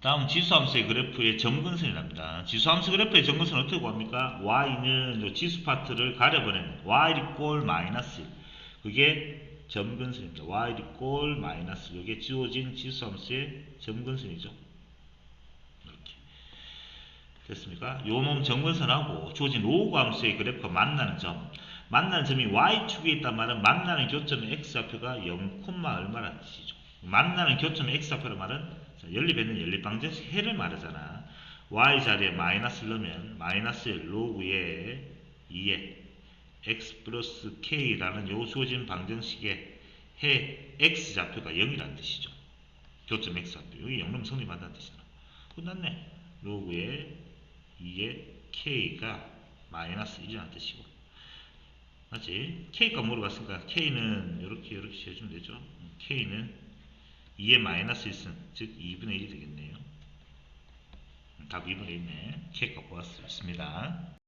다음 지수함수의 그래프의 점근선이랍니다. 지수함수 그래프의 점근선은 어떻게 구합니까? y는 요 지수 파트를 가려버리는 y 이꼴 마이너스 1. 그게 점근선입니다. y 이꼴 마이너스 이게 지워진 지수함수의 점근선이죠. 이렇게 됐습니까? 요놈 점근선하고 주어진 로그함수의 그래프가 만나는 점 만나는 점이 y축에 있단 말은 만나는 교점의 x좌표가 0, 얼마라는 뜻이죠. 만나는 교점의 x좌표란 말은 자, 연립에는 연립방정식 해를 말하잖아. y 자리에 마이너스를 넣으면 마이너스 로그의 2에 x 플러스 k라는 요 주어진 방정식의 해 x 좌표가 0이라는 뜻이죠. 교점 x 좌표. 여기 0름 성립한다는 뜻이잖아. 끝났네. 로그의 2의 k가 마이너스 1이라는 뜻이고. 맞지? k가 물어봤으니까 k는 이렇게 이렇게 해주면 되죠. k는 2의 마이너스 1승, 즉 2분의 1이 되겠네요. 답 2분의 1네. k가 보았습니다.